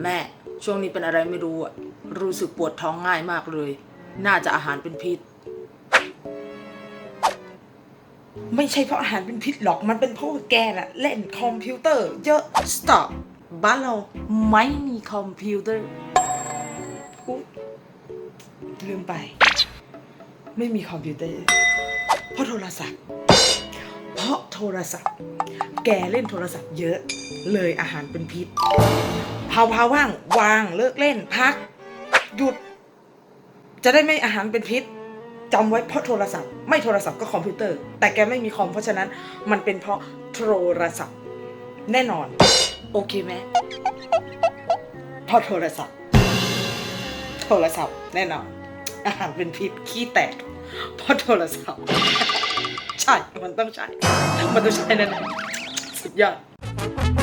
แม่ ช่วงนี้เป็นอะไรไม่รู้อะรู้สึกปวดท้องง่ายมากเลย น่าจะอาหารเป็นพิษ ไม่ใช่เพราะอาหารเป็นพิษหรอก มันเป็นเพราะว่าแกน่ะเล่นคอมพิวเตอร์เยอะ stop บ้านเราไม่มีคอมพิวเตอร์อุ๊ยลืมไป ไม่มีคอมพิวเตอร์เพราะโทรศัพท์ เพราะโทรศัพท์ แกเล่นโทรศัพท์เยอะ เลยอาหารเป็นพิษพาวพาว่างวางเลิกเล่นพัก หยุด จะได้ไม่อาหารเป็นพิษจำไว้เพราะโทรศัพท์ ไม่โทรศัพท์ก็คอมพิวเตอร์ แต่แกไม่มีคอมเพราะฉะนั้นมันเป็นเพราะโทรศัพท์ แน่นอน โอเคไหมเพราะโทรศัพท์ โทรศัพท์แน่นอน อาหารเป็นพิษขี้แตกเพราะโทรศัพท์ ช่ มันต้องใช่ มันต้องใช่แน่ๆสุดยอด